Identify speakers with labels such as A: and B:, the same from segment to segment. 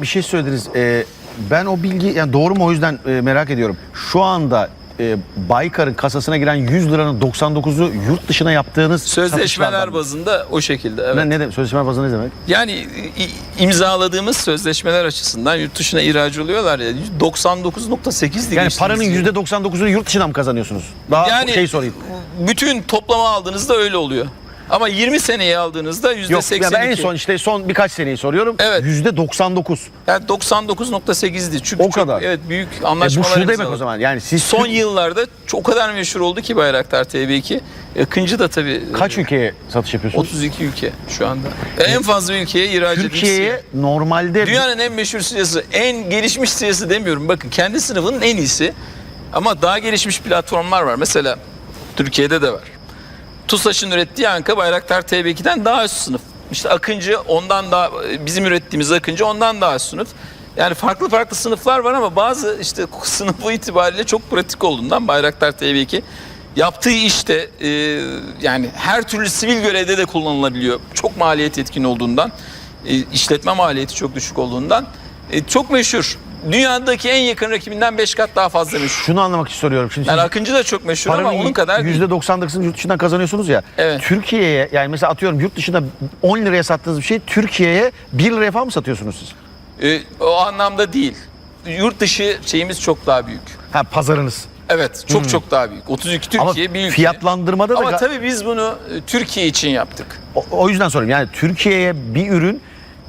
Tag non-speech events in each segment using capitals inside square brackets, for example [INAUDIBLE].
A: bir şey söylediniz. Ee, ben o bilgi yani doğru mu o yüzden e, merak ediyorum. Şu anda e, Baykar'ın kasasına giren 100 liranın 99'u yurt dışına yaptığınız
B: Sözleşmeler
A: satışlardan mı?
B: bazında o şekilde. Evet.
A: Ne, ne demek? Sözleşmeler bazında ne demek?
B: Yani i- imzaladığımız sözleşmeler açısından yurt dışına ihraç oluyorlar ya 99.8'di
A: Yani paranın
B: yıl.
A: %99'unu yurt dışından mı kazanıyorsunuz? Daha şey sorayım.
B: bütün toplama aldığınızda öyle oluyor. Ama 20 seneye aldığınızda %82.
A: Yok ya ben en son işte son birkaç seneyi soruyorum.
B: Evet.
A: %99.
B: yani 99.8'di. Çünkü
A: O
B: çok,
A: kadar.
B: evet büyük
A: E, bu
B: anlaşmalar
A: şu demek
B: imzaladık.
A: o zaman. Yani siz
B: Son
A: Türk-
B: yıllarda çok o kadar meşhur oldu ki Bayraktar TB2. Akıncı da tabii
A: kaç
B: e,
A: ülkeye satış yapıyorsunuz?
B: 32 ülke şu anda. En fazla ülkeye ihraç edilmiş
A: Türkiye'ye normalde
B: Dünyanın en meşhur siyası, en gelişmiş siyası demiyorum. Bakın kendi sınıfının en iyisi. Ama daha gelişmiş platformlar var. Mesela Türkiye'de de var. TUSAŞ'ın ürettiği Anka Bayraktar TB2'den daha üst sınıf. İşte Akıncı ondan daha bizim ürettiğimiz Akıncı ondan daha üst sınıf. Yani farklı farklı sınıflar var ama bazı işte [LAUGHS] sınıfı itibariyle çok pratik olduğundan Bayraktar TB2 yaptığı işte e, yani her türlü sivil görevde de kullanılabiliyor. Çok maliyet etkin olduğundan, e, işletme maliyeti çok düşük olduğundan e, çok meşhur. Dünyadaki en yakın rakibinden 5 kat daha fazla meşhur.
A: şunu anlamak istiyorum. Şimdi
B: Yani
A: siz
B: Akıncı da çok meşhur ama
A: paranın
B: onun kadar değil.
A: %99'ını yurt dışından kazanıyorsunuz ya.
B: Evet.
A: Türkiye'ye yani mesela atıyorum yurt dışında 10 liraya sattığınız bir şey Türkiye'ye 1 liraya falan mı satıyorsunuz siz?
B: E, o anlamda değil. Yurt dışı şeyimiz çok daha büyük.
A: Ha pazarınız.
B: Evet çok çok daha büyük. 32
A: Ama
B: Türkiye bir ülke.
A: fiyatlandırmada da
B: Ama
A: ga-
B: tabii biz bunu e, Türkiye için yaptık.
A: o, o yüzden soruyorum. Yani Türkiye'ye bir ürün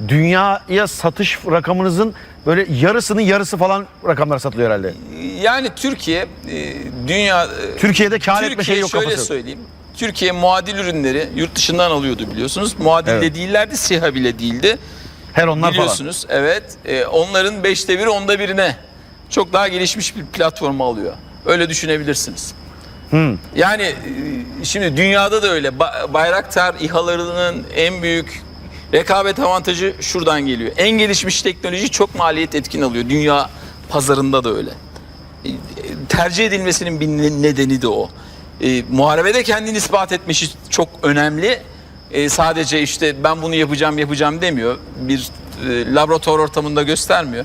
A: dünyaya satış rakamınızın böyle yarısının yarısı falan rakamlar satılıyor herhalde.
B: Yani Türkiye e, dünya e,
A: Türkiye'de kar etme
B: Türkiye
A: şeyi yok
B: şöyle
A: kafası.
B: söyleyeyim. Türkiye muadil ürünleri yurt dışından alıyordu biliyorsunuz. Muadil
A: Evet.
B: de değillerdi, SİHA bile değildi.
A: Her onlar falan.
B: Biliyorsunuz evet. E, onların beşte biri onda birine çok daha gelişmiş bir platformu alıyor. Öyle düşünebilirsiniz.
A: Hmm.
B: Yani e, şimdi dünyada da öyle. Ba- Bayraktar İHA'larının en büyük rekabet avantajı şuradan geliyor. En gelişmiş teknoloji çok maliyet etkin alıyor. Dünya pazarında da öyle. Tercih edilmesinin bir ne- nedeni de o. E, muharebede kendini ispat etmesi çok önemli. E, sadece işte ben bunu yapacağım yapacağım demiyor. Bir e, laboratuvar ortamında göstermiyor.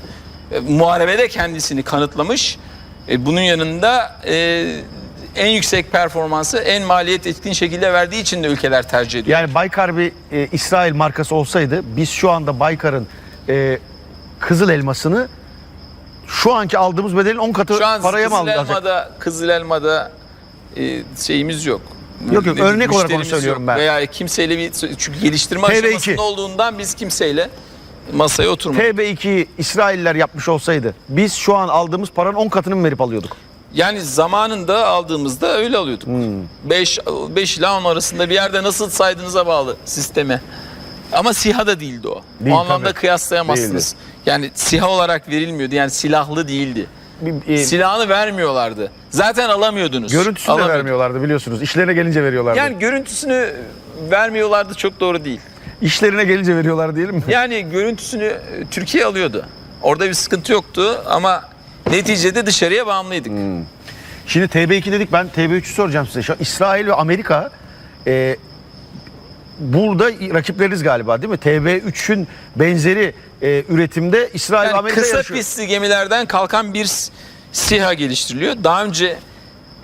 B: E, muharebede kendisini kanıtlamış. E, bunun yanında e, en yüksek performansı en maliyet etkin şekilde verdiği için de ülkeler tercih ediyor.
A: Yani Baykar bir e, İsrail markası olsaydı biz şu anda Baykar'ın e, kızıl elmasını şu anki aldığımız bedelin 10 katı
B: Şu an
A: paraya mı
B: Kızıl
A: alacak?
B: Elma'da, Kızıl Elma'da e, şeyimiz yok.
A: Yok, yok,
B: Ne-
A: örnek olarak onu
B: müşterimiz
A: söylüyorum
B: yok.
A: ben.
B: Veya kimseyle bir çünkü geliştirme
A: TV2.
B: aşamasında olduğundan biz kimseyle masaya oturmadık.
A: TB2 İsrailler yapmış olsaydı biz şu an aldığımız paranın 10 katını mı verip alıyorduk?
B: Yani zamanında aldığımızda öyle alıyorduk.
A: Hmm.
B: 5 5 ile 10 arasında bir yerde nasıl saydığınıza bağlı sisteme. Ama SİHA da değildi o.
A: Değil,
B: o anlamda
A: tabii.
B: kıyaslayamazsınız. Yani SİHA olarak verilmiyordu. Yani silahlı değildi.
A: Bir, e,
B: Silahını vermiyorlardı. Zaten alamıyordunuz.
A: görüntüsünü de
B: Alamıyorduk.
A: vermiyorlardı biliyorsunuz. İşlerine gelince veriyorlardı.
B: Yani görüntüsünü vermiyorlardı çok doğru değil.
A: İşlerine gelince veriyorlar diyelim mi?
B: Yani görüntüsünü Türkiye alıyordu. Orada bir sıkıntı yoktu ama neticede dışarıya bağımlıydık.
A: Şimdi TB2 dedik ben TB3'ü soracağım size. Şu İsrail ve Amerika e, burada rakipleriniz galiba değil mi? TB3'ün benzeri e, üretimde İsrail
B: Yani
A: Amerika
B: kısa
A: yarışıyor.
B: pistli gemilerden kalkan bir SİHA geliştiriliyor. Daha önce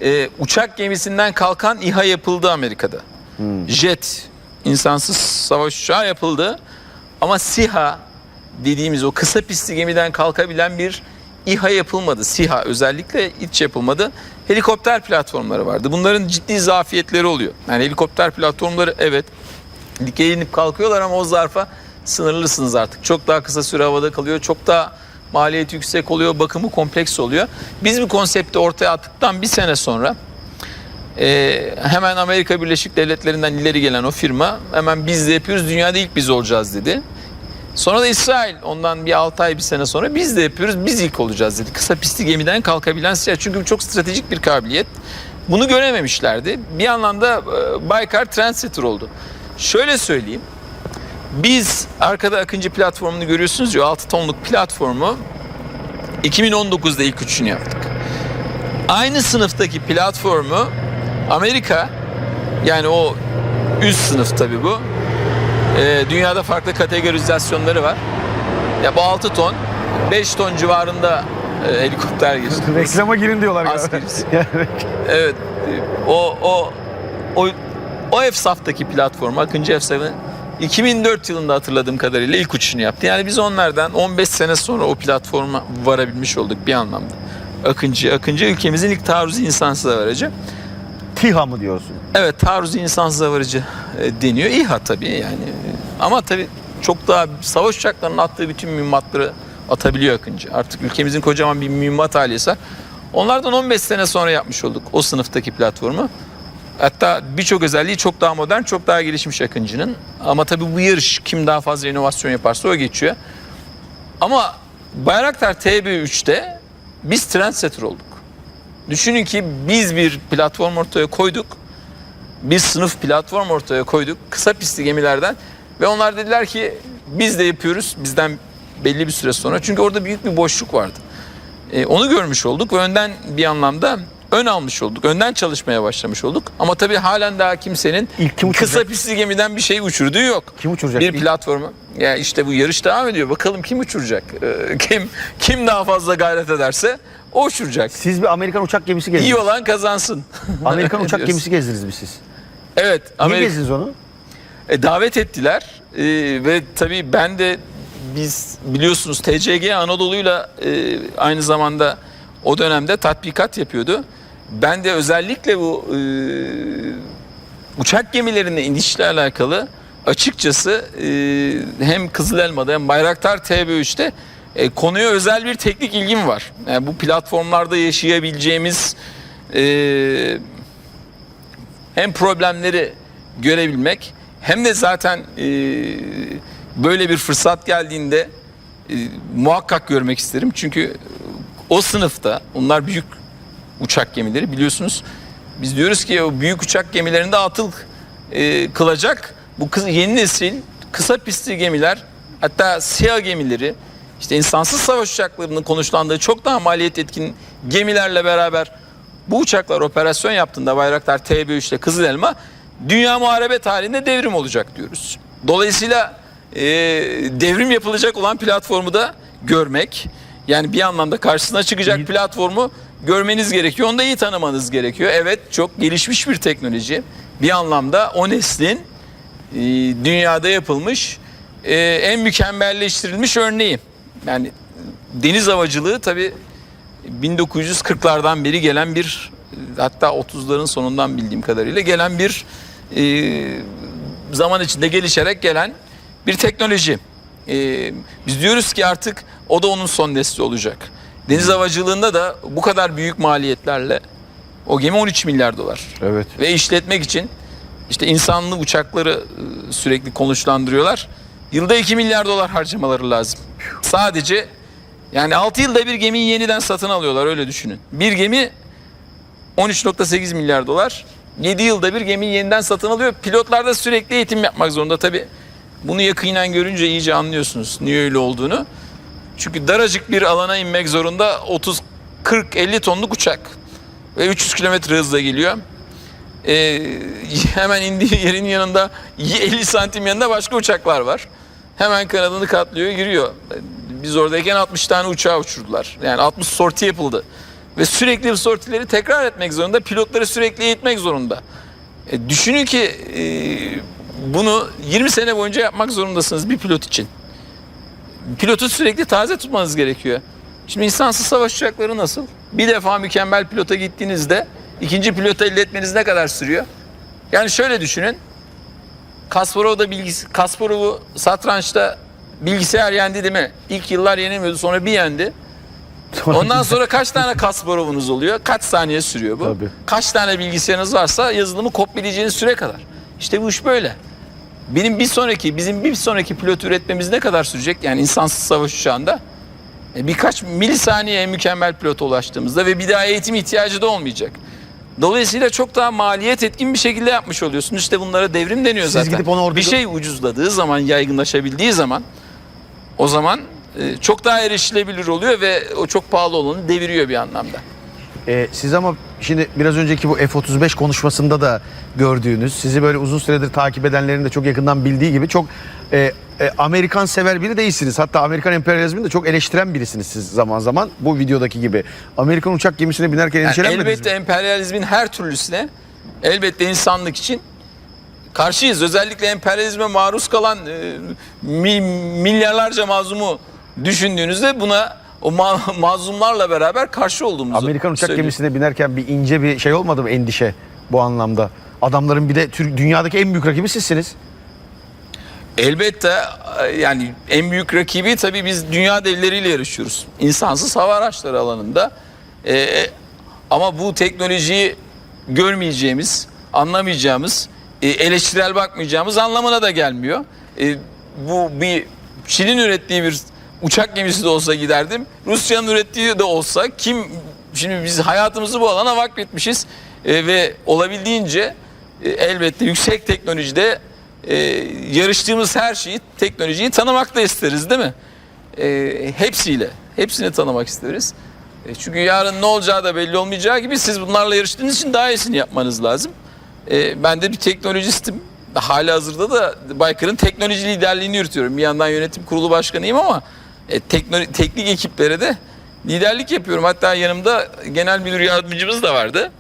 B: e, uçak gemisinden kalkan İHA yapıldı Amerika'da.
A: Hmm.
B: Jet, insansız savaş uçağı yapıldı. Ama SİHA dediğimiz o kısa pistli gemiden kalkabilen bir İHA yapılmadı. SİHA özellikle hiç yapılmadı. Helikopter platformları vardı. Bunların ciddi zafiyetleri oluyor. Yani helikopter platformları evet dikey inip kalkıyorlar ama o zarfa sınırlısınız artık. Çok daha kısa süre havada kalıyor. Çok daha maliyeti yüksek oluyor. Bakımı kompleks oluyor. Biz bu konsepti ortaya attıktan bir sene sonra e, hemen Amerika Birleşik Devletleri'nden ileri gelen o firma hemen biz de yapıyoruz dünyada ilk biz olacağız dedi. Sonra da İsrail ondan bir 6 ay bir sene sonra biz de yapıyoruz biz ilk olacağız dedi. Kısa pisti gemiden kalkabilen siyah çünkü bu çok stratejik bir kabiliyet. Bunu görememişlerdi. Bir anlamda e, Baykar trendsetter oldu. Şöyle söyleyeyim. Biz arkada Akıncı platformunu görüyorsunuz ya 6 tonluk platformu 2019'da ilk üçünü yaptık. Aynı sınıftaki platformu Amerika yani o üst sınıf tabii bu. Ee, dünyada farklı kategorizasyonları var. Ya bu 6 ton 5 ton civarında e, helikopter geçti. [LAUGHS]
A: Reklama girin diyorlar. galiba.
B: Askeriz. [LAUGHS] Evet. O o o o EFSAF'taki platform Akıncı EFSAF'ın 2004 yılında hatırladığım kadarıyla ilk uçuşunu yaptı. Yani biz onlardan 15 sene sonra o platforma varabilmiş olduk bir anlamda. Akıncı, Akıncı ülkemizin ilk taarruzu insansız aracı.
A: TİHA mı diyorsun?
B: Evet taarruzu insansız hava aracı e, deniyor. İHA tabii yani. Ama tabii çok daha savaş uçaklarının attığı bütün mühimmatları atabiliyor Akıncı. Artık ülkemizin kocaman bir mühimmat ailesi. Onlardan 15 sene sonra yapmış olduk o sınıftaki platformu. Hatta birçok özelliği çok daha modern, çok daha gelişmiş Akıncı'nın. Ama tabii bu yarış kim daha fazla inovasyon yaparsa o geçiyor. Ama Bayraktar TB3'te biz trendsetter olduk. Düşünün ki biz bir platform ortaya koyduk. Bir sınıf platform ortaya koyduk. Kısa pistli gemilerden. Ve onlar dediler ki biz de yapıyoruz bizden belli bir süre sonra. Çünkü orada büyük bir boşluk vardı. E, onu görmüş olduk ve önden bir anlamda ön almış olduk. Önden çalışmaya başlamış olduk. Ama tabii halen daha kimsenin
A: İlk kim
B: kısa
A: uçuracak?
B: pistli gemiden bir şey uçurduğu yok.
A: Kim uçuracak?
B: Bir
A: İlk-
B: platformu. Ya işte bu yarış devam ediyor. Bakalım kim uçuracak? E, kim kim daha fazla gayret ederse o uçuracak.
A: Siz bir Amerikan uçak gemisi gezdiniz.
B: İyi olan kazansın. [LAUGHS]
A: Amerikan uçak
B: Diyoruz.
A: gemisi gezdiniz mi siz?
B: Evet.
A: Niye
B: Amerika,
A: gezdiniz onu?
B: e, davet ettiler E, ve tabii ben de biz biliyorsunuz TCG Anadolu'yla e, aynı zamanda o dönemde tatbikat yapıyordu. Ben de özellikle bu e, uçak gemilerine inişle alakalı açıkçası e, hem Kızıl Elma'da hem Bayraktar TB3'te e, konuya özel bir teknik ilgim var. Yani bu platformlarda yaşayabileceğimiz e, hem problemleri görebilmek hem de zaten e, böyle bir fırsat geldiğinde e, muhakkak görmek isterim. Çünkü o sınıfta onlar büyük uçak gemileri biliyorsunuz. Biz diyoruz ki o büyük uçak gemilerinde atıl e, kılacak bu kız, yeni nesil kısa pistli gemiler hatta SİHA gemileri işte insansız savaş uçaklarının konuşlandığı çok daha maliyet etkin gemilerle beraber bu uçaklar operasyon yaptığında Bayraktar TB3 ile Kızıl Elma dünya muharebe tarihinde devrim olacak diyoruz. Dolayısıyla e, devrim yapılacak olan platformu da görmek yani bir anlamda karşısına çıkacak platformu görmeniz gerekiyor. Onu da iyi tanımanız gerekiyor. Evet çok gelişmiş bir teknoloji. Bir anlamda o neslin e, dünyada yapılmış e, en mükemmelleştirilmiş örneği. Yani deniz havacılığı tabii 1940'lardan beri gelen bir hatta 30'ların sonundan bildiğim kadarıyla gelen bir e, zaman içinde gelişerek gelen bir teknoloji. E, biz diyoruz ki artık o da onun son nesli olacak. Deniz havacılığında da bu kadar büyük maliyetlerle o gemi 13 milyar dolar.
A: Evet.
B: Ve işletmek için işte insanlı uçakları e, sürekli konuşlandırıyorlar. Yılda 2 milyar dolar harcamaları lazım. Sadece yani 6 yılda bir gemiyi yeniden satın alıyorlar öyle düşünün. Bir gemi 13.8 milyar dolar. 7 yılda bir gemiyi yeniden satın alıyor. Pilotlar da sürekli eğitim yapmak zorunda. Tabi bunu yakinen görünce iyice anlıyorsunuz niye öyle olduğunu. Çünkü daracık bir alana inmek zorunda 30 40 50 tonluk uçak ve 300 kilometre hızla geliyor. Ee, [LAUGHS] hemen indiği yerin yanında 50 santim yanında başka uçaklar var. Hemen kanadını katlıyor, giriyor. Biz oradayken 60 tane uçağı uçurdular. Yani 60 sorti yapıldı. Ve sürekli bu sortileri tekrar etmek zorunda. Pilotları sürekli eğitmek zorunda. E, düşünün ki e, bunu 20 sene boyunca yapmak zorundasınız bir pilot için. Pilotu sürekli taze tutmanız gerekiyor. Şimdi insansız savaş uçakları nasıl? Bir defa mükemmel pilota gittiğinizde ikinci pilota elde etmeniz ne kadar sürüyor? Yani şöyle düşünün. Kasparov'da bilgisi, Kasparov'u satrançta bilgisayar yendi değil mi? İlk yıllar yenemiyordu sonra bir yendi. Ondan sonra kaç tane Kasparov'unuz oluyor? Kaç saniye sürüyor bu?
A: Tabii.
B: Kaç tane bilgisayarınız varsa yazılımı kopyalayacağınız süre kadar. İşte bu iş böyle. Benim bir sonraki, bizim bir sonraki pilot üretmemiz ne kadar sürecek? Yani insansız savaş uçağında. E, birkaç milisaniyeye mükemmel pilota ulaştığımızda ve bir daha eğitim ihtiyacı da olmayacak. Dolayısıyla çok daha maliyet etkin bir şekilde yapmış oluyorsun. İşte bunlara devrim deniyor
A: Siz
B: zaten.
A: gidip onu orada
B: bir şey ucuzladığı zaman, yaygınlaşabildiği zaman o zaman e, çok daha erişilebilir oluyor ve o çok pahalı olanı deviriyor bir anlamda.
A: Ee, siz ama şimdi biraz önceki bu F-35 konuşmasında da gördüğünüz, sizi böyle uzun süredir takip edenlerin de çok yakından bildiği gibi çok e, e, Amerikan sever biri değilsiniz. Hatta Amerikan emperyalizmini de çok eleştiren birisiniz siz zaman zaman. Bu videodaki gibi. Amerikan uçak gemisine binerken
B: Yani
A: endişelenmediniz
B: elbette
A: mi?
B: emperyalizmin her türlüsüne elbette insanlık için karşıyız. Özellikle emperyalizme maruz kalan e, mi- milyarlarca mazlumu düşündüğünüzde buna o ma- mazlumlarla beraber karşı olduğumuzu
A: Amerikan uçak
B: söylüyorum.
A: gemisine binerken bir ince bir şey olmadı mı endişe bu anlamda? Adamların bir de Tür- dünyadaki en büyük rakibi sizsiniz.
B: Elbette e, yani en büyük rakibi tabii biz dünya devleriyle yarışıyoruz. İnsansız hava araçları alanında. E, e, ama bu teknolojiyi görmeyeceğimiz, anlamayacağımız, e, eleştirel bakmayacağımız anlamına da gelmiyor. E, bu bir Çin'in ürettiği bir uçak gemisi de olsa giderdim. Rusya'nın ürettiği de olsa kim şimdi biz hayatımızı bu alana vakfetmişiz E, ve olabildiğince e, elbette yüksek teknolojide e, yarıştığımız her şeyi, teknolojiyi tanımak da isteriz değil mi? E, hepsiyle, hepsini tanımak isteriz. E, çünkü yarın ne olacağı da belli olmayacağı gibi siz bunlarla yarıştığınız için daha iyisini yapmanız lazım. E, ben de bir teknolojistim. Hali hazırda da Baykar'ın teknoloji liderliğini yürütüyorum. Bir yandan yönetim kurulu başkanıyım ama e, tekno- teknik ekiplere de liderlik yapıyorum. Hatta yanımda genel müdür yardımcımız da vardı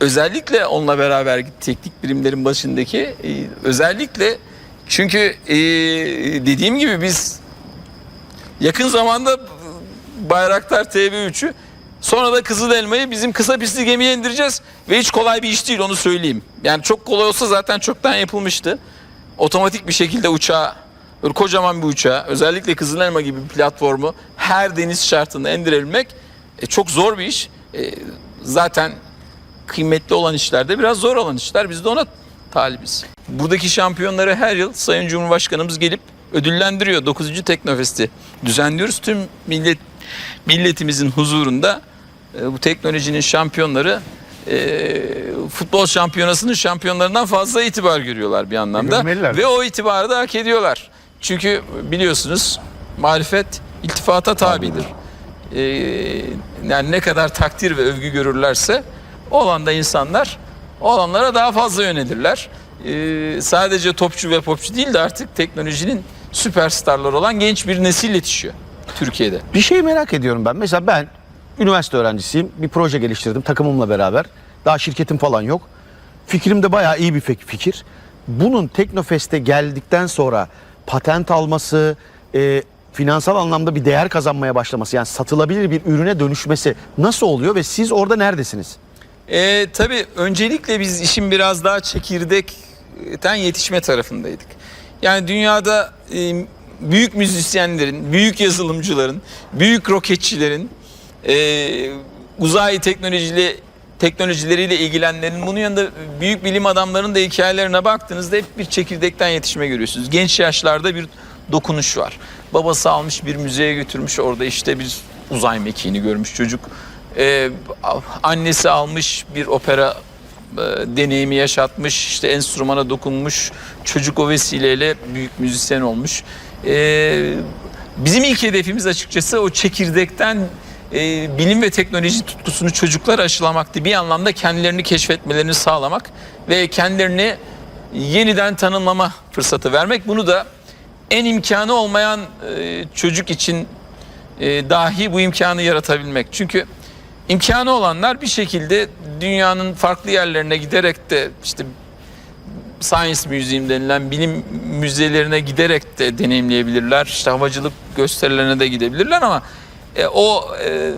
B: özellikle onunla beraber git teknik birimlerin başındaki e, özellikle çünkü e, dediğim gibi biz yakın zamanda Bayraktar TB3'ü sonra da Kızıl Elma'yı bizim kısa pistli gemiye indireceğiz ve hiç kolay bir iş değil onu söyleyeyim. Yani çok kolay olsa zaten çoktan yapılmıştı. Otomatik bir şekilde uçağı böyle kocaman bir uçağı özellikle Kızıl Elma gibi bir platformu her deniz şartında indirebilmek e, çok zor bir iş. E, zaten kıymetli olan işlerde biraz zor olan işler. Biz de ona talibiz. Buradaki şampiyonları her yıl Sayın Cumhurbaşkanımız gelip ödüllendiriyor. 9. Teknofest'i düzenliyoruz. Tüm millet milletimizin huzurunda e, bu teknolojinin şampiyonları e, futbol şampiyonasının şampiyonlarından fazla itibar görüyorlar bir anlamda.
A: Görmeliler.
B: Ve o itibarı da hak ediyorlar. Çünkü biliyorsunuz marifet iltifata tabidir. Ee, yani ne kadar takdir ve övgü görürlerse o alanda insanlar o alanlara daha fazla yönelirler. Ee, sadece topçu ve popçu değil de artık teknolojinin süperstarları olan genç bir nesil yetişiyor Türkiye'de.
A: Bir şey merak ediyorum ben. Mesela ben üniversite öğrencisiyim. Bir proje geliştirdim takımımla beraber. Daha şirketim falan yok. Fikrim de bayağı iyi bir fik- fikir. Bunun Teknofest'e geldikten sonra patent alması, e, finansal anlamda bir değer kazanmaya başlaması yani satılabilir bir ürüne dönüşmesi nasıl oluyor ve siz orada neredesiniz?
B: Ee, tabii öncelikle biz işin biraz daha çekirdekten yetişme tarafındaydık. Yani dünyada e, büyük müzisyenlerin, büyük yazılımcıların, büyük roketçilerin, e, uzay teknolojiyle teknolojileriyle ilgilenenlerin bunun yanında büyük bilim adamlarının da hikayelerine baktığınızda hep bir çekirdekten yetişme görüyorsunuz. Genç yaşlarda bir dokunuş var. Babası almış bir müzeye götürmüş orada işte bir uzay mekiğini görmüş çocuk. Ee, annesi almış bir opera e, deneyimi yaşatmış, işte enstrümana dokunmuş, çocuk o vesileyle büyük müzisyen olmuş. Ee, bizim ilk hedefimiz açıkçası o çekirdekten e, bilim ve teknoloji tutkusunu çocuklara aşılamaktı. Bir anlamda kendilerini keşfetmelerini sağlamak ve kendilerini yeniden tanımlama fırsatı vermek. Bunu da en imkanı olmayan e, çocuk için e, dahi bu imkanı yaratabilmek. Çünkü imkanı olanlar bir şekilde dünyanın farklı yerlerine giderek de işte Science Museum denilen bilim müzelerine giderek de deneyimleyebilirler. İşte havacılık gösterilerine de gidebilirler ama e, o e,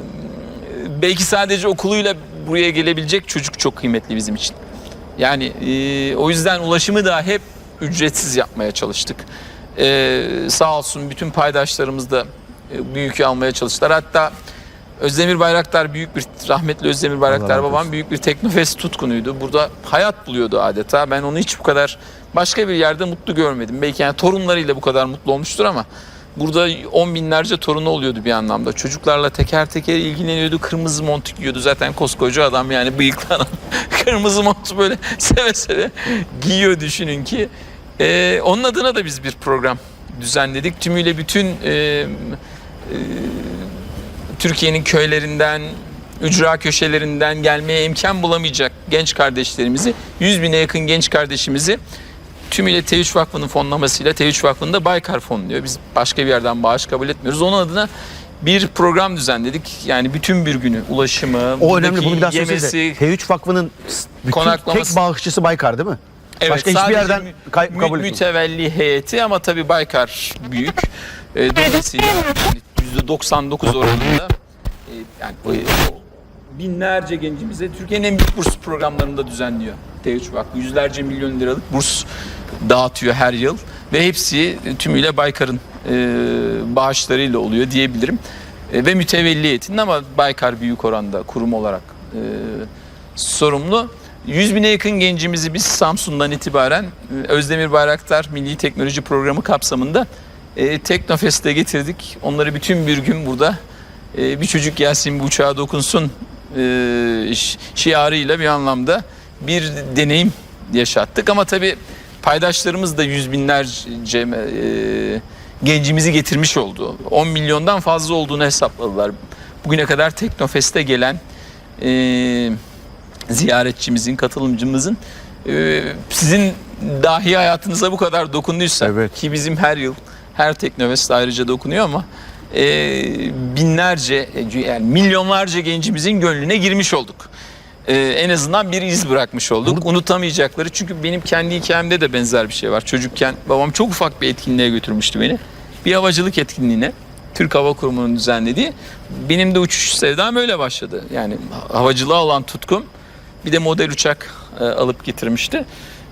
B: belki sadece okuluyla buraya gelebilecek çocuk çok kıymetli bizim için. Yani e, o yüzden ulaşımı da hep ücretsiz yapmaya çalıştık. E, sağ olsun bütün paydaşlarımız da e, bu yükü almaya çalıştılar. Hatta Özdemir Bayraktar büyük bir rahmetli Özdemir Bayraktar babam büyük bir teknofest tutkunuydu. Burada hayat buluyordu adeta. Ben onu hiç bu kadar başka bir yerde mutlu görmedim. Belki yani torunlarıyla bu kadar mutlu olmuştur ama burada on binlerce torunu oluyordu bir anlamda. Çocuklarla teker teker ilgileniyordu. Kırmızı mont giyiyordu. Zaten koskoca adam yani bıyıklı adam. [LAUGHS] Kırmızı montu böyle seve seve giyiyor düşünün ki. Ee, onun adına da biz bir program düzenledik. Tümüyle bütün e, e, Türkiye'nin köylerinden, ücra köşelerinden gelmeye imkan bulamayacak genç kardeşlerimizi, 100 bine yakın genç kardeşimizi tümüyle T3 Vakfı'nın fonlamasıyla T3 Vakfı'nda Baykar fonluyor. Biz başka bir yerden bağış kabul etmiyoruz. Onun adına bir program düzenledik. Yani bütün bir günü ulaşımı,
A: O önemli. Bunu bir daha
B: yemesi,
A: söylesenize. T3 Vakfı'nın bütün
B: konaklaması-
A: tek bağışçısı Baykar değil mi?
B: Evet,
A: Başka hiçbir
B: sadece
A: yerden
B: mü-
A: kay-
B: mü-
A: kabul etmiyor.
B: mütevelli heyeti ama tabii Baykar büyük. E, dolayısıyla yani %99 oranında e, yani bu- binlerce gencimize Türkiye'nin en büyük burs programlarında düzenliyor T3 Vakfı. Yüzlerce milyon liralık burs dağıtıyor her yıl ve hepsi tümüyle Baykar'ın e, bağışlarıyla oluyor diyebilirim. E, ve mütevelli heyetinin ama Baykar büyük oranda kurum olarak e, sorumlu. 100 bine yakın gencimizi biz Samsun'dan itibaren e, Özdemir Bayraktar Milli Teknoloji Programı kapsamında e, Teknofest'e getirdik. Onları bütün bir gün burada e, bir çocuk gelsin bu uçağa dokunsun e, şi- şiarıyla bir anlamda bir deneyim yaşattık. Ama tabii paydaşlarımız da yüz binlerce e, gencimizi getirmiş oldu. 10 milyondan fazla olduğunu hesapladılar. Bugüne kadar Teknofest'e gelen e, ziyaretçimizin, katılımcımızın e, sizin dahi hayatınıza bu kadar dokunduysa
A: Evet.
B: ki bizim her yıl her Teknofest ayrıca dokunuyor ama e, binlerce yani milyonlarca gencimizin gönlüne girmiş olduk. E, en azından bir iz bırakmış olduk. Unutamayacakları çünkü benim kendi hikayemde de benzer bir şey var. Çocukken babam çok ufak bir etkinliğe götürmüştü beni. Bir havacılık etkinliğine. Türk Hava Kurumu'nun düzenlediği. Benim de uçuş sevdam öyle başladı. Yani havacılığa olan tutkum bir de model uçak e, alıp getirmişti.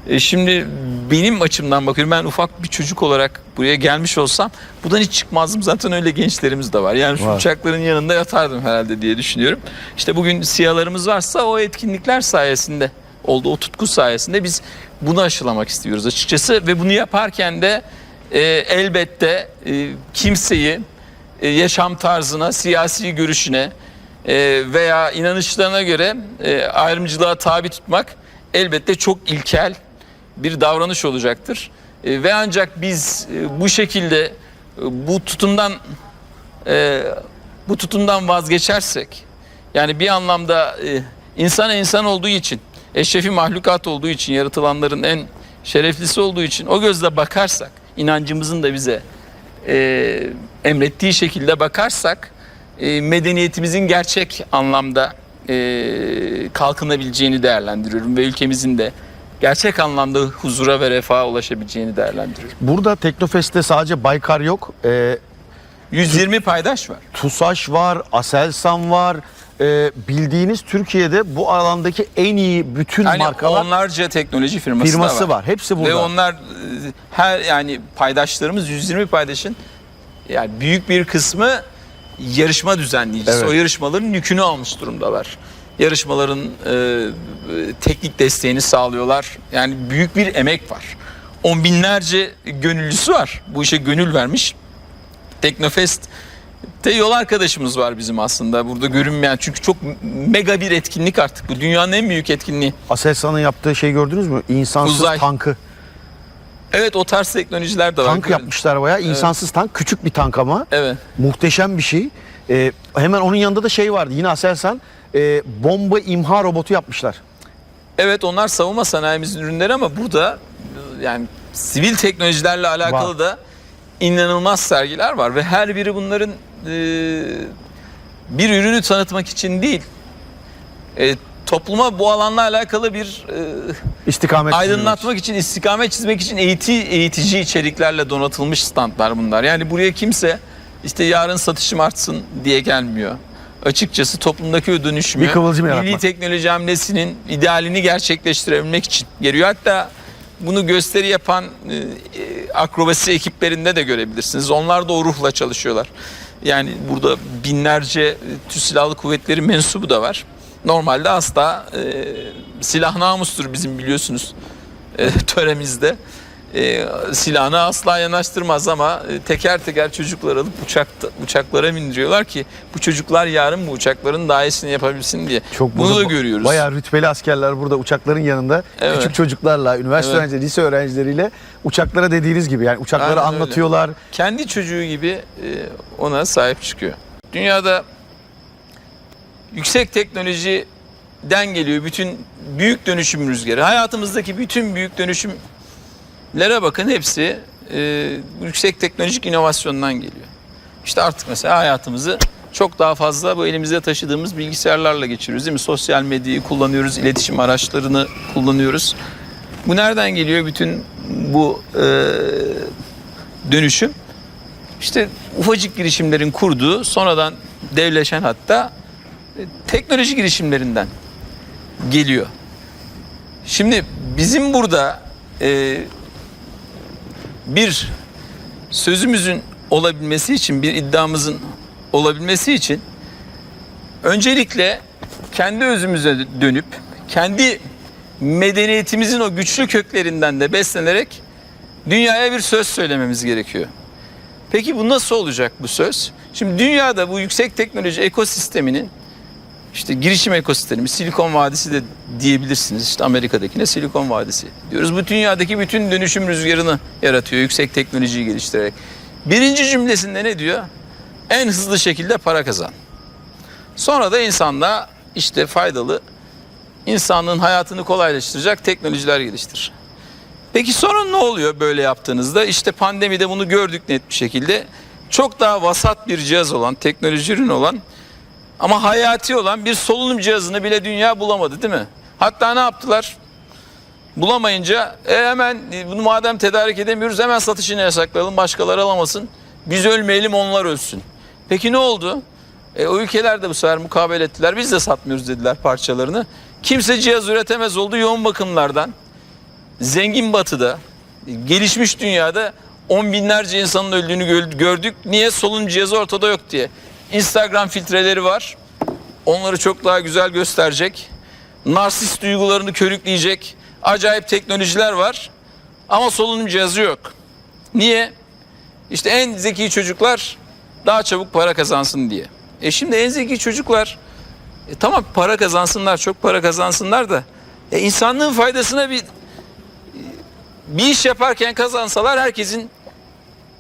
B: E, şimdi benim açımdan bakıyorum ben ufak bir çocuk olarak buraya gelmiş olsam buradan hiç çıkmazdım. Zaten öyle gençlerimiz de var. Yani şu
A: Var.
B: uçakların yanında yatardım herhalde diye düşünüyorum. İşte bugün siyalarımız varsa o etkinlikler sayesinde oldu. O tutku sayesinde biz bunu aşılamak istiyoruz açıkçası. Ve bunu yaparken de e, elbette e, kimseyi e, yaşam tarzına, siyasi görüşüne e, veya inanışlarına göre e, ayrımcılığa tabi tutmak elbette çok ilkel bir davranış olacaktır. E, ve ancak biz e, bu şekilde e, bu tutumdan bu tutumdan vazgeçersek yani bir anlamda insana insan olduğu için eşrefi mahlukat olduğu için yaratılanların en şereflisi olduğu için o gözle bakarsak inancımızın da bize emrettiği şekilde bakarsak medeniyetimizin gerçek anlamda kalkınabileceğini değerlendiriyorum ve ülkemizin de gerçek anlamda huzura ve refaha ulaşabileceğini değerlendiriyorum.
A: Burada Teknofest'te sadece Baykar yok. Ee,
B: 120 paydaş var.
A: TUSAŞ var, Aselsan var. Ee, bildiğiniz Türkiye'de bu alandaki en iyi bütün
B: Yani
A: markalar
B: onlarca teknoloji firması,
A: firması
B: da
A: var. Hepsi burada.
B: Ve onlar e, her yani paydaşlarımız 120 paydaşın yani büyük bir kısmı yarışma düzenleyicisi.
A: Evet.
B: O yarışmaların yükünü almış durumdalar. Yarışmaların e, teknik desteğini sağlıyorlar. Yani büyük bir emek var. On binlerce gönüllüsü var. Bu işe gönül vermiş. Teknofest de yol arkadaşımız var bizim aslında burada görünmeyen. Çünkü çok mega bir etkinlik artık. Bu dünyanın en büyük etkinliği.
A: Aselsan'ın yaptığı şey gördünüz mü? İnsansız
B: Uzay.
A: tankı.
B: Evet o tarz teknolojiler de var.
A: Tank yapmışlar bayağı. İnsansız tank. Küçük bir tank ama.
B: Evet.
A: Muhteşem bir şey. Ee, hemen onun yanında da şey vardı. Yine Aselsan e, bomba imha robotu yapmışlar.
B: Evet onlar savunma sanayimizin ürünleri ama burada yani sivil teknolojilerle alakalı
A: Var.
B: da inanılmaz sergiler var ve her biri bunların e, bir ürünü tanıtmak için değil e, topluma bu alanla alakalı bir e,
A: İstikamet
B: aydınlatmak için, istikamet çizmek için eğiti, eğitici içeriklerle donatılmış standlar bunlar. Yani buraya kimse işte yarın satışım artsın diye gelmiyor. Açıkçası toplumdaki o dönüşümü
A: Bir kıvılcım
B: milli
A: yaratmak.
B: teknoloji hamlesinin idealini gerçekleştirebilmek için geliyor. Hatta bunu gösteri yapan e, e, akrobasi ekiplerinde de görebilirsiniz. Onlar da o ruhla çalışıyorlar. Yani burada binlerce e, Türk Silahlı Kuvvetleri mensubu da var. Normalde asla e, silah namustur bizim biliyorsunuz e, [LAUGHS] töremizde. E, silahını asla yanaştırmaz ama e, teker teker çocuklar alıp uçakta, uçaklara bindiriyorlar ki bu çocuklar yarın bu uçakların daha iyisini yapabilsin diye.
A: Çok
B: Bunu da görüyoruz.
A: Bayağı rütbeli askerler burada uçakların yanında
B: Evet.
A: küçük çocuklarla, üniversite
B: Evet.
A: öğrencileri, lise öğrencileriyle uçaklara dediğiniz gibi yani uçakları
B: Aynen öyle.
A: anlatıyorlar.
B: kendi çocuğu gibi e, ona sahip çıkıyor. Dünyada yüksek teknolojiden geliyor bütün büyük dönüşüm rüzgarı. Hayatımızdaki bütün büyük dönüşüm lere bakın hepsi e, yüksek teknolojik inovasyondan geliyor. İşte artık mesela hayatımızı çok daha fazla bu elimizde taşıdığımız bilgisayarlarla geçiriyoruz değil mi? Sosyal medyayı kullanıyoruz, iletişim araçlarını kullanıyoruz. Bu nereden geliyor bütün bu e, dönüşüm? İşte ufacık girişimlerin kurduğu, sonradan devleşen hatta e, teknoloji girişimlerinden geliyor. Şimdi bizim burada e, bir sözümüzün olabilmesi için, bir iddiamızın olabilmesi için öncelikle kendi özümüze dönüp kendi medeniyetimizin o güçlü köklerinden de beslenerek dünyaya bir söz söylememiz gerekiyor. Peki bu nasıl olacak bu söz? Şimdi dünyada bu yüksek teknoloji ekosisteminin işte girişim ekosistemi, Silikon Vadisi de diyebilirsiniz. İşte Amerika'dakine Silikon Vadisi diyoruz. Bu dünyadaki bütün dönüşüm rüzgarını yaratıyor yüksek teknolojiyi geliştirerek. Birinci cümlesinde ne diyor? En hızlı şekilde para kazan. Sonra da insanla işte faydalı, insanlığın hayatını kolaylaştıracak teknolojiler geliştir. Peki sorun ne oluyor böyle yaptığınızda? İşte pandemide bunu gördük net bir şekilde. Çok daha vasat bir cihaz olan, teknoloji ürünü olan ama hayati olan bir solunum cihazını bile dünya bulamadı değil mi? Hatta ne yaptılar? Bulamayınca e, hemen bunu madem tedarik edemiyoruz hemen satışını yasaklayalım başkaları alamasın. Biz ölmeyelim onlar ölsün. Peki ne oldu? E, o ülkeler de bu sefer mukabele ettiler. Biz de satmıyoruz dediler parçalarını. Kimse cihaz üretemez oldu yoğun bakımlardan. Zengin batıda, gelişmiş dünyada on binlerce insanın öldüğünü gö- gördük. Niye? Solunum cihazı ortada yok diye. Instagram filtreleri var. Onları çok daha güzel gösterecek. Narsist duygularını körükleyecek. Acayip teknolojiler var. Ama solunum cihazı yok. Niye? İşte en zeki çocuklar daha çabuk para kazansın diye. E şimdi en zeki çocuklar e tamam para kazansınlar, çok para kazansınlar da e insanlığın faydasına bir bir iş yaparken kazansalar herkesin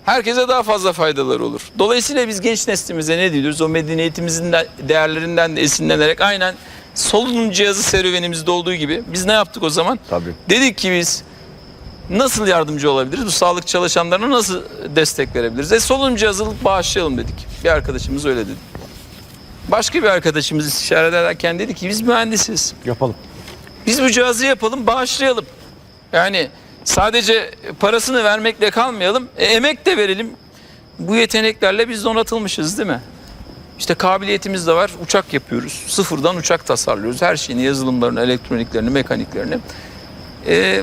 B: herkese daha fazla faydaları olur. Dolayısıyla biz genç neslimize ne diyoruz? O medeniyetimizin de değerlerinden de esinlenerek aynen solunum cihazı serüvenimizde olduğu gibi biz ne yaptık o zaman?
A: Tabii.
B: Dedik ki biz nasıl yardımcı olabiliriz? Bu sağlık çalışanlarına nasıl destek verebiliriz? E solunum cihazı bağışlayalım dedik. Bir arkadaşımız öyle dedi. Başka bir arkadaşımız istişare ederken dedi ki biz mühendisiz.
A: Yapalım.
B: Biz bu cihazı yapalım, bağışlayalım. Yani sadece parasını vermekle kalmayalım, e, emek de verelim. Bu yeteneklerle biz donatılmışız değil mi? İşte kabiliyetimiz de var. Uçak yapıyoruz. Sıfırdan uçak tasarlıyoruz. Her şeyini, yazılımlarını, elektroniklerini, mekaniklerini. E,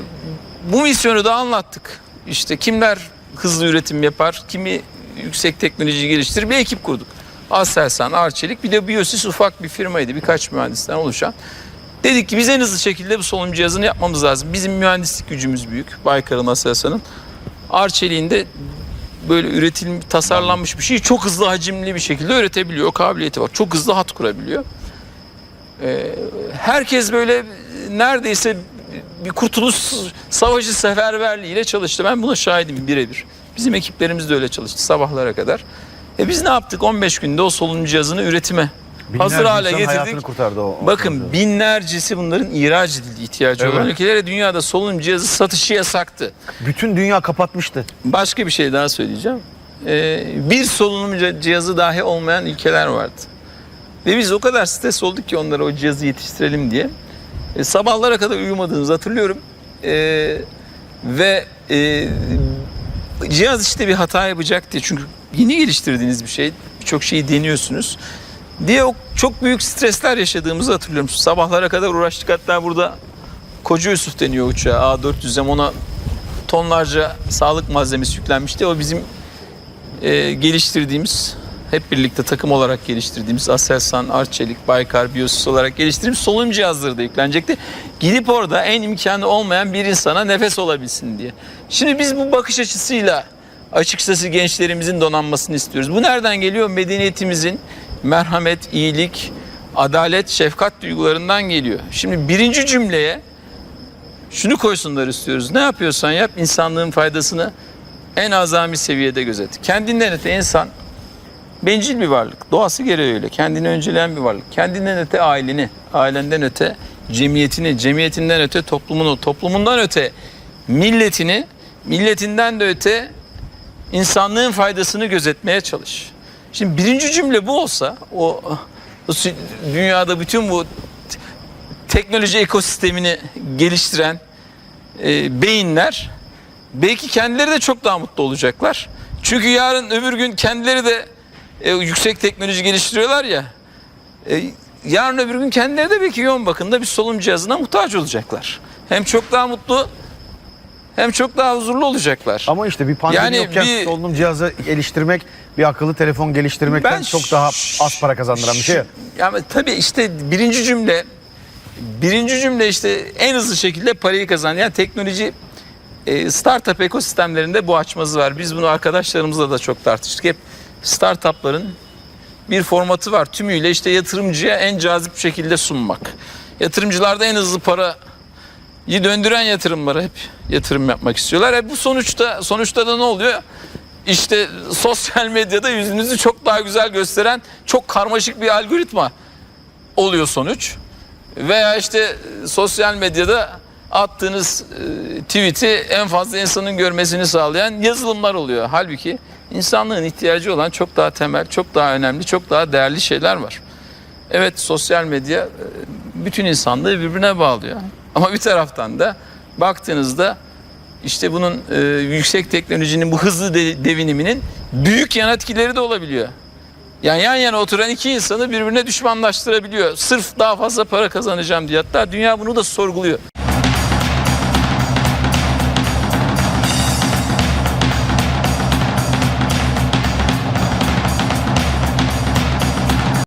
B: bu misyonu da anlattık. İşte kimler hızlı üretim yapar, kimi yüksek teknoloji geliştirir bir ekip kurduk. Aselsan, Arçelik bir de Biosis ufak bir firmaydı. Birkaç mühendisten oluşan. Dedik ki biz en hızlı şekilde bu solunum cihazını yapmamız lazım. Bizim mühendislik gücümüz büyük. Baykar'ın, Aselsan'ın. Arçelik'in de böyle üretilmiş, tasarlanmış bir şeyi çok hızlı hacimli bir şekilde üretebiliyor. O kabiliyeti var. Çok hızlı hat kurabiliyor. Ee, herkes böyle neredeyse bir kurtuluş savaşı seferberliğiyle çalıştı. Ben buna şahidim birebir. Bizim ekiplerimiz de öyle çalıştı sabahlara kadar. E biz ne yaptık? 15 günde o solunum cihazını üretime hazır
A: Binlerce
B: hale
A: insanın hayatını
B: getirdik.
A: kurtardı o. o-
B: Bakın binlercesi bunların ihraç edildiği ihtiyacı olan
A: Evet.
B: ülkelere dünyada solunum cihazı satışı yasaktı.
A: Bütün dünya kapatmıştı.
B: Başka bir şey daha söyleyeceğim. Ee, bir solunum ci- cihazı dahi olmayan ülkeler vardı. Ve biz o kadar stres olduk ki onlara o cihazı yetiştirelim diye. E, sabahlara kadar uyumadığımızı hatırlıyorum. E, ve e, cihaz işte bir hata yapacak diye. Çünkü yeni geliştirdiğiniz bir şey. Birçok şeyi deniyorsunuz. Diye çok büyük stresler yaşadığımızı hatırlıyorum. Sabahlara kadar uğraştık. Hatta burada Koca Yusuf deniyor uçağa. A400'e ona tonlarca sağlık malzemesi yüklenmişti. O bizim e, geliştirdiğimiz, hep birlikte takım olarak geliştirdiğimiz Aselsan, Arçelik, Baykar, Biosis olarak geliştirdiğimiz solunum cihazları da yüklenecekti. Gidip orada en imkanı olmayan bir insana nefes olabilsin diye. Şimdi biz bu bakış açısıyla açıkçası gençlerimizin donanmasını istiyoruz. Bu nereden geliyor? Medeniyetimizin merhamet, iyilik, adalet, şefkat duygularından geliyor. Şimdi birinci cümleye şunu koysunlar istiyoruz. Ne yapıyorsan yap insanlığın faydasını en azami seviyede gözet. Kendinden öte insan bencil bir varlık. Doğası gereği öyle. Kendini önceleyen bir varlık. Kendinden öte aileni, ailenden öte cemiyetini, cemiyetinden öte toplumunu, toplumundan öte milletini milletinden de öte insanlığın faydasını gözetmeye çalış. Şimdi birinci cümle bu olsa o, dünyada bütün bu teknoloji ekosistemini geliştiren e, beyinler belki kendileri de çok daha mutlu olacaklar. Çünkü yarın öbür gün kendileri de e, yüksek teknoloji geliştiriyorlar ya. e, yarın öbür gün kendileri de belki yoğun bakımda bir solunum cihazına muhtaç olacaklar. Hem çok daha mutlu hem çok daha huzurlu olacaklar.
A: Ama işte bir pandemi
B: Yani
A: yokken
B: bir-
A: solunum cihazı geliştirmek, bir akıllı telefon geliştirmekten çok daha az para kazandıran bir şey. ya.
B: Ama tabii işte birinci cümle birinci cümle işte en hızlı şekilde parayı kazan. Yani teknoloji e, startup ekosistemlerinde bu açmazı var. Biz bunu arkadaşlarımızla da çok tartıştık. Hep startupların bir formatı var. Tümüyle işte yatırımcıya en cazip şekilde sunmak. Yatırımcılarda en hızlı para döndüren yatırımlara hep yatırım yapmak istiyorlar. E bu sonuçta sonuçta da ne oluyor? İşte sosyal medyada yüzünüzü çok daha güzel gösteren çok karmaşık bir algoritma oluyor sonuç. Veya işte sosyal medyada attığınız e, tweet'i en fazla insanın görmesini sağlayan yazılımlar oluyor. Halbuki insanlığın ihtiyacı olan çok daha temel, çok daha önemli, çok daha değerli şeyler var. Evet sosyal medya e, bütün insanlığı birbirine bağlıyor. Ama bir taraftan da baktığınızda işte bunun e, yüksek teknolojinin bu hızlı de- deviniminin büyük yan etkileri de olabiliyor. Yani yan yana oturan iki insanı birbirine düşmanlaştırabiliyor. Sırf daha fazla para kazanacağım diye. Hatta dünya bunu da sorguluyor.